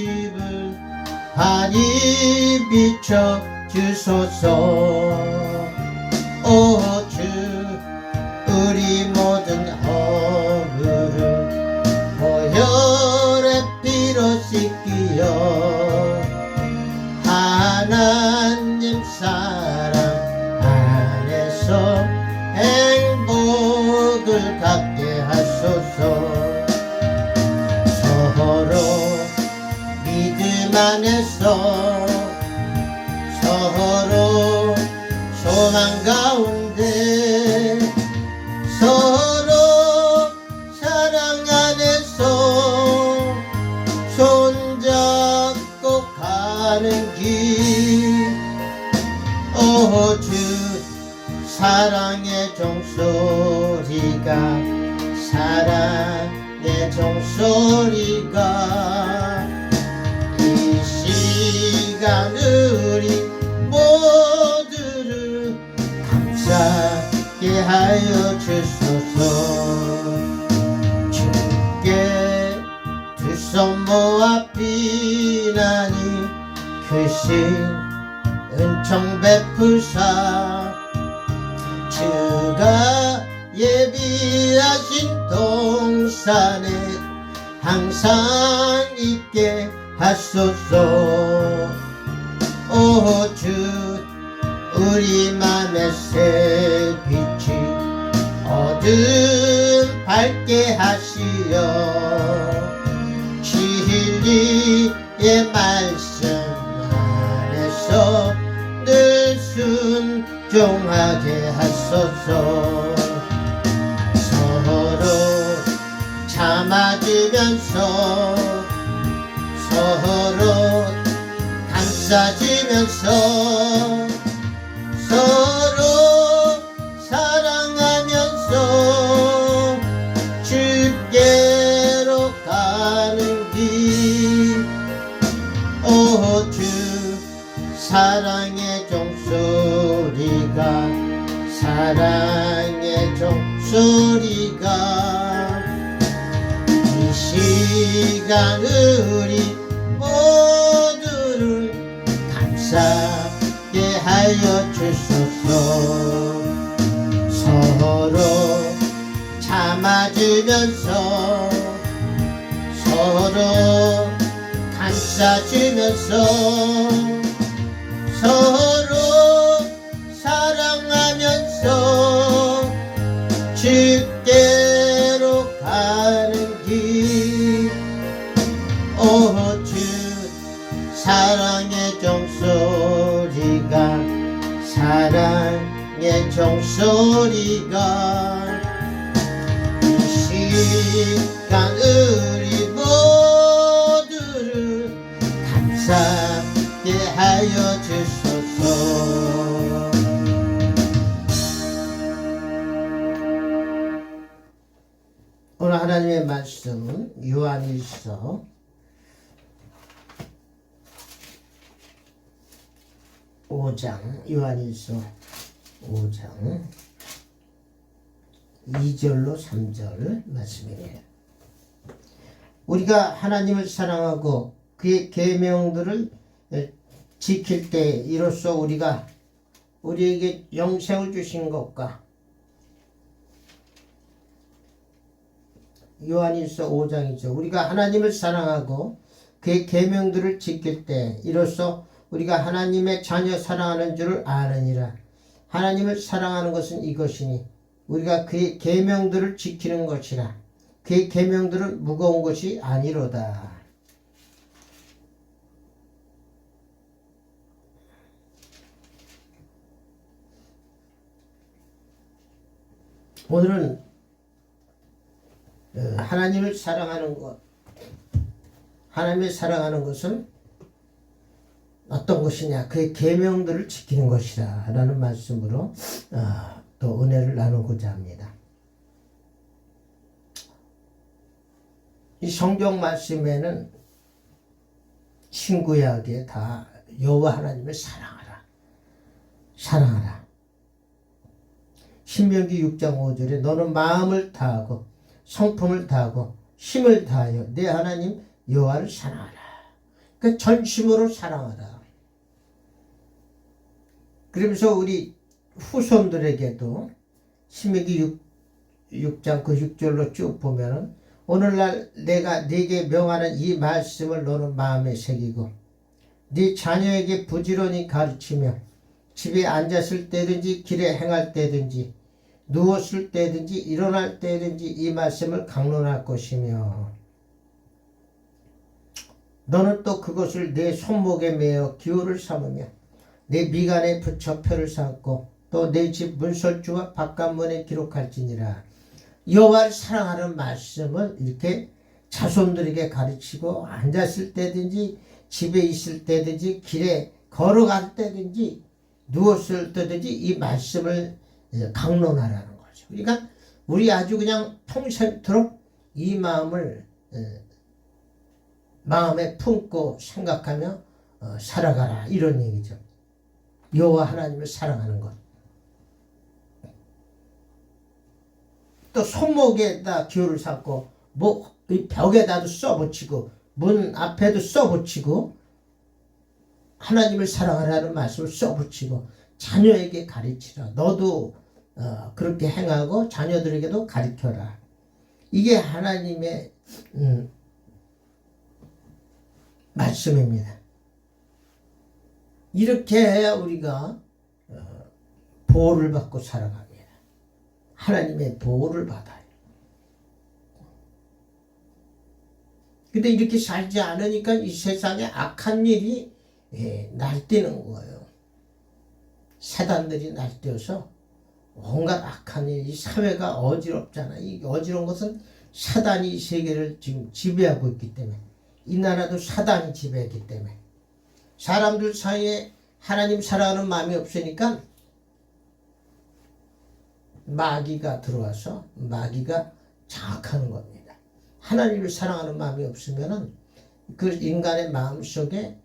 아침을 환히 비춰 주소서. 오주 우리 안에서 서로 소망 가운데 서로 사랑 안에서 손잡고 가는 길. 오주 사랑의 종소리가 사랑의 종소리 하여 주소서 주께 두 손 모아 비나니 크신 은총 베푸사. 주가 예비하신 동산에 항상 있게 하소서. 오주 우리 맘의 새빛 이 어둠 밝게 하시어. 진리의 말씀 안에서 늘 순종하게 하소서. 서로 참아주면서 서로 감싸주면서 서로 참아주면서 서로 감싸주면서 서로 사랑하면서 주께로 가는 길. 오주 사랑의 종소리가 사랑의 종소리 우리 모두를 감사하게 하여 주소서 오늘 하나님의 말씀은 요한일서 5장 요한일서 5장 2절로 3절 말씀이에요. 우리가 하나님을 사랑하고 그의 계명들을 지킬 때 이로써 우리가 우리에게 영생을 주신 것과 요한일서 5장이죠. 우리가 하나님을 사랑하고 그의 계명들을 지킬 때 이로써 우리가 하나님의 자녀 사랑하는 줄을 아느니라. 하나님을 사랑하는 것은 이것이니 우리가 그의 계명들을 지키는 것이라. 그의 계명들은 무거운 것이 아니로다. 오늘은 어, 하나님을 사랑하는 것, 하나님을 사랑하는 것은 어떤 것이냐? 그의 계명들을 지키는 것이다라는 말씀으로 어, 또 은혜를 나누고자 합니다. 이 성경 말씀에는 신구약에 다 여호와 하나님을 사랑하라, 사랑하라. 신명기 6장 5절에 너는 마음을 다하고 성품을 다하고 힘을 다하여 내 하나님 여호와를 사랑하라. 그 전심으로 사랑하라. 그러면서 우리 후손들에게도 신명기 6, 6장 그 6절로 쭉 보면은 오늘날 내가 네게 명하는 이 말씀을 너는 마음에 새기고 네 자녀에게 부지런히 가르치며 집에 앉았을 때든지 길에 행할 때든지 누웠을 때든지 일어날 때든지 이 말씀을 강론할 것이며 너는 또 그것을 내 손목에 매어 기호를 삼으며 내 미간에 붙여 표를 삼고 또 내 집 문설주와 바깥문에 기록할지니라 여호와를 사랑하는 말씀을 이렇게 자손들에게 가르치고 앉았을 때든지 집에 있을 때든지 길에 걸어갈 때든지 누웠을 때든지 이 말씀을 강론하라는 거죠. 그러니까 우리 아주 그냥 평생토록 이 마음을 마음에 품고 생각하며 어, 살아가라 이런 얘기죠. 여호와 하나님을 사랑하는 것. 또 손목에다 기호를 삼고 뭐 벽에다도 써붙이고 문 앞에도 써붙이고 하나님을 사랑하라는 말씀을 써붙이고 자녀에게 가르치라. 너도 어, 그렇게 행하고 자녀들에게도 가르쳐라. 이게 하나님의 음, 말씀입니다. 이렇게 해야 우리가 어, 보호를 받고 살아갑니다. 하나님의 보호를 받아요. 근데 이렇게 살지 않으니까 이 세상에 악한 일이 예, 날뛰는 거예요. 사단들이 날뛰어서 온갖 악한 일, 이 사회가 어지럽잖아. 이 어지러운 것은 사단이 이 세계를 지금 지배하고 있기 때문에 이 나라도 사단이 지배했기 때문에 사람들 사이에 하나님 사랑하는 마음이 없으니까 마귀가 들어와서 마귀가 장악하는 겁니다. 하나님을 사랑하는 마음이 없으면은 그 인간의 마음 속에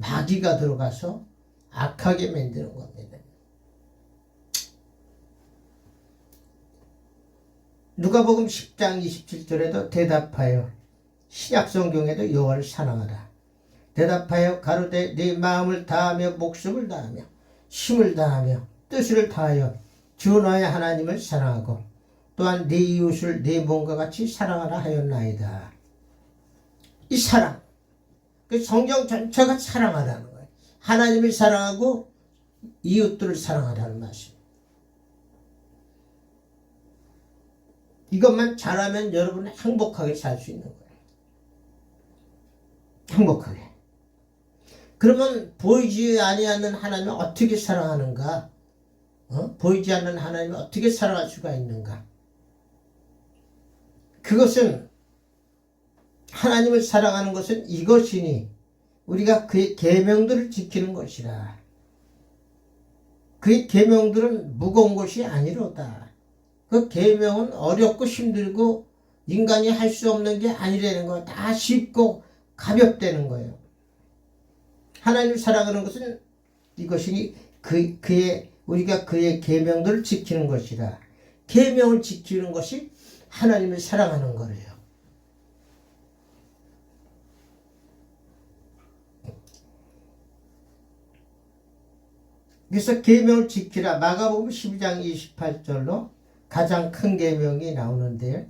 마귀가 들어가서 악하게 만드는 겁니다. 누가복음 10장 27절에도 대답하여 신약 성경에도 여호와를 사랑하라. 대답하여 가로되 네 마음을 다하며 목숨을 다하며 힘을 다하며 뜻을 다하여 주 너의 하나님을 사랑하고 또한 네 이웃을 네 몸과 같이 사랑하라 하였나이다. 이 사랑, 그 성경 전체가 사랑하라는 거예요. 하나님을 사랑하고 이웃들을 사랑하라는 말씀. 이것만 잘하면 여러분은 행복하게 살 수 있는 거예요. 행복하게. 그러면 보이지 아니하는 하나님을 어떻게 사랑하는가? 어? 보이지 않는 하나님을 어떻게 사랑할 수가 있는가? 그것은 하나님을 사랑하는 것은 이것이니 우리가 그의 계명들을 지키는 것이라. 그의 계명들은 무거운 것이 아니로다. 그 계명은 어렵고 힘들고 인간이 할 수 없는 게 아니라는 거. 다 쉽고 가볍다는 거예요. 하나님을 사랑하는 것은 이것이 그 그의 우리가 그의 계명들을 지키는 것이라. 계명을 지키는 것이 하나님을 사랑하는 거래요. 그래서 계명을 지키라. 마가복음 12장 28절로 가장 큰 계명이 나오는데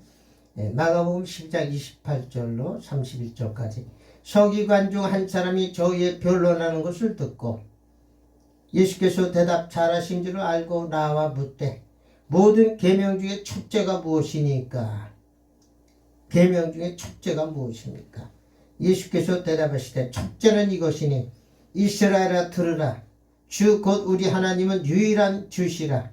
예, 마가복음 10장 28절로 31절까지 서기관 중 한 사람이 저희의 변론하는 것을 듣고 예수께서 대답 잘하신 줄을 알고 나와 묻되 모든 계명 중에 첫째가 무엇이니까 계명 중에 첫째가 무엇입니까 예수께서 대답하시되 첫째는 이것이니 이스라엘아 들으라 주 곧 우리 하나님은 유일한 주시라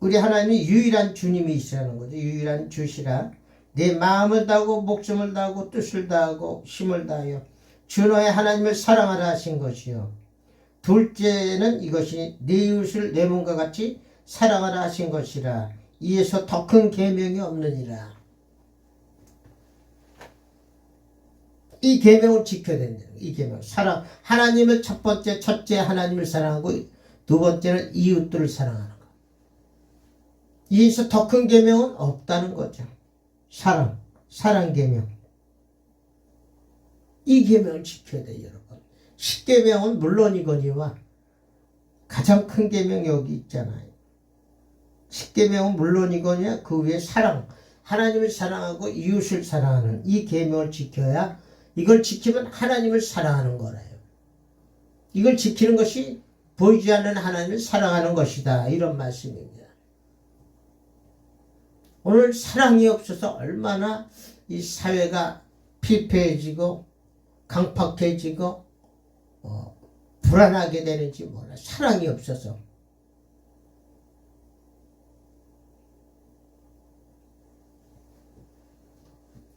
우리 하나님이 유일한 주님이시라는 거죠. 유일한 주시라. 내 마음을 다하고 목숨을 다하고 뜻을 다하고 힘을 다하여 주 너의 하나님을 사랑하라 하신 것이요. 둘째는 이것이 내 이웃을 내 몸과 같이 사랑하라 하신 것이라. 이에서 더 큰 계명이 없느니라. 이 계명을 지켜야 된다. 이 계명. 사랑. 하나님을 첫 번째, 첫째 하나님을 사랑하고 두 번째는 이웃들을 사랑하는 것. 이에서 더 큰 계명은 없다는 거죠. 사랑, 사랑 계명. 이 계명을 지켜야 돼요, 여러분. 십계명은 물론이거니와 가장 큰 계명 여기 있잖아요. 십계명은 물론이거니와 그 위에 사랑, 하나님을 사랑하고 이웃을 사랑하는 이 계명을 지켜야 이걸 지키면 하나님을 사랑하는 거래요. 이걸 지키는 것이 보이지 않는 하나님을 사랑하는 것이다. 이런 말씀입니다. 오늘 사랑이 없어서 얼마나 이 사회가 피폐해지고 강팍해지고 어, 불안하게 되는지 몰라. 사랑이 없어서.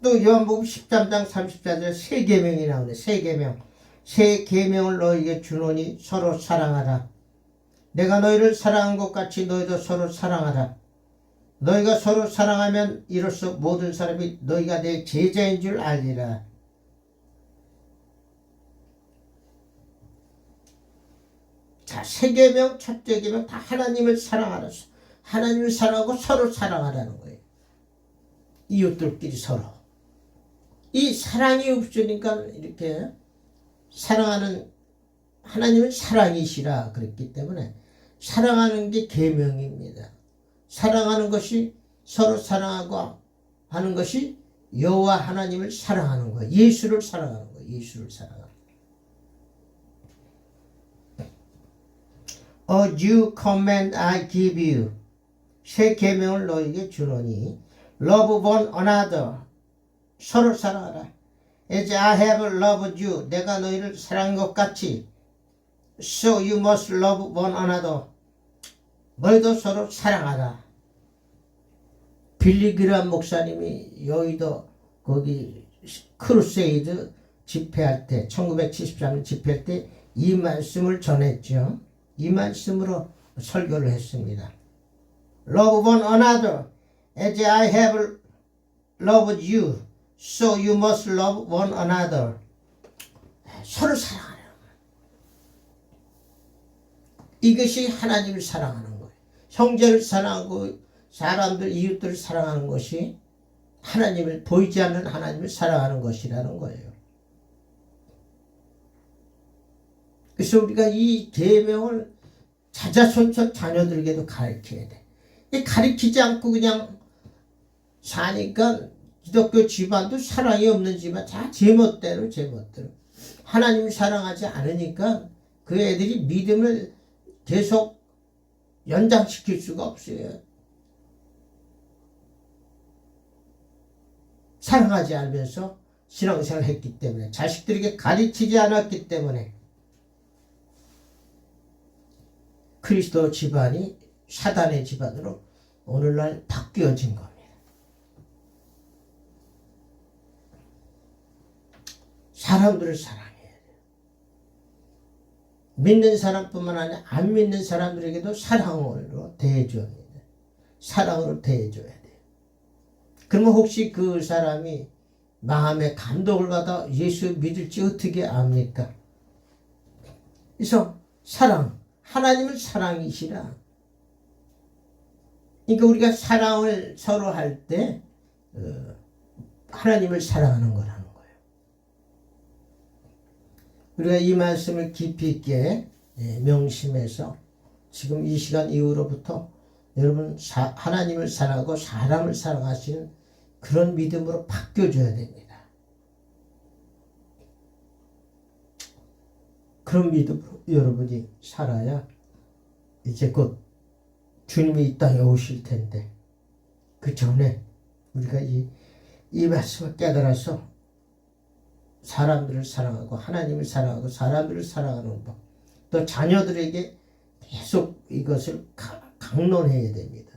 또 요한복음 13장 34절 세 계명이 나오네. 세 계명. 세 계명을 너희에게 주노니 서로 사랑하라. 내가 너희를 사랑한 것 같이 너희도 서로 사랑하라. 너희가 서로 사랑하면 이로써 모든 사람이 너희가 내 제자인 줄 알리라. 자, 세 계명, 첫째 계명 다 하나님을 사랑하라. 하나님을 사랑하고 서로 사랑하라는 거예요. 이웃들끼리 서로. 이 사랑이 없으니까 이렇게 사랑하는 하나님은 사랑이시라 그랬기 때문에 사랑하는 게 계명입니다. 사랑하는 것이 서로 사랑하고 하는 것이 여호와 하나님을 사랑하는 거예요. 예수를 사랑하는 거예요. 예수를 사랑하는 A new command I give you. 새 계명을 너에게 주노니 love one another. 서로 사랑하라. As I have loved you. 내가 너희를 사랑한 것 같이 So you must love one another. 너희도 서로 사랑하라. 빌리그란 목사님이 여의도 거기 크루세이드 집회할 때 1973년 집회할 때 이 말씀을 전했죠. 이 말씀으로 설교를 했습니다. Love one another as I have loved you, so you must love one another. 서로 거예요. 이것이 하나님을 사랑하는 거예요. 형제를 사랑하고 사람들, 이웃들을 사랑하는 것이 하나님을 보이지 않는 하나님을 사랑하는 것이라는 거예요. 그래서 우리가 이 계명을 자자손손 자녀들에게도 가르쳐야 돼. 이 가르치지 않고 그냥 사니까 기독교 집안도 사랑이 없는 집안 다 제멋대로 제멋대로 하나님을 사랑하지 않으니까 그 애들이 믿음을 계속 연장시킬 수가 없어요. 사랑하지 않으면서 신앙생활을 했기 때문에 자식들에게 가르치지 않았기 때문에 그리스도 집안이 사단의 집안으로 오늘날 바뀌어진 겁니다. 사람들을 사랑해야 돼요. 믿는 사람뿐만 아니라 안 믿는 사람들에게도 사랑으로 대해줘야 돼요. 사랑으로 대해줘야 돼요. 그러면 혹시 그 사람이 마음에 감동을 받아 예수 믿을지 어떻게 압니까? 그래서 사랑, 하나님은 사랑이시라. 그러니까 우리가 사랑을 서로 할때 어, 하나님을 사랑하는 거라는 거예요. 우리가 이 말씀을 깊이 있게 예, 명심해서 지금 이 시간 이후로부터 여러분 사, 하나님을 사랑하고 사람을 사랑하시는 그런 믿음으로 바뀌어줘야 됩니다. 그런 믿음으로 여러분이 살아야 이제 곧 주님이 이 땅에 오실 텐데 그 전에 우리가 이, 이 말씀을 깨달아서 사람들을 사랑하고 하나님을 사랑하고 사람들을 사랑하는 법, 또 자녀들에게 계속 이것을 가- 강론해야 됩니다.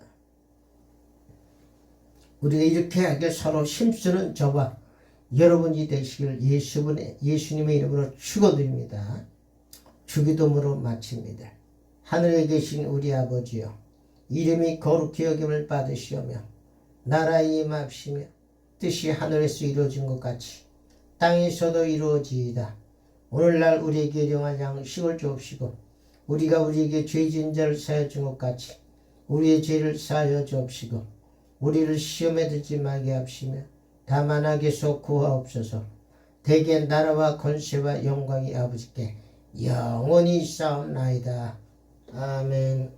우리가 이렇게 하게 서로 힘쓰는 저와 여러분이 되시길 예수분의 예수님의 이름으로 축원드립니다. 주기도문으로 마칩니다. 하늘에 계신 우리 아버지여 이름이 거룩히 여김을 받으시오며 나라의 임합시며 뜻이 하늘에서 이루어진 것 같이 땅에서도 이루어지이다. 오늘날 우리에게 일용할 양식을 주옵시고 우리가 우리에게 죄진 자를 사하여 준 것 같이 우리의 죄를 사하여 주옵시고 우리를 시험에 들지 말게 합시며 다만 악에서 구하옵소서 대개 나라와 권세와 영광이 아버지께 영원히 싸움나이다. 아멘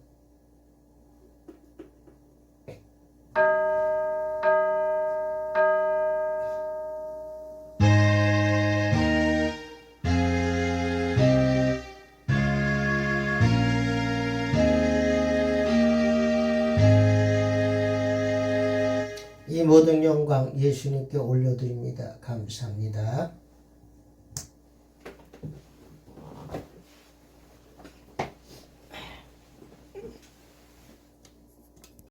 이 모든 영광 예수님께 올려드립니다. 감사합니다.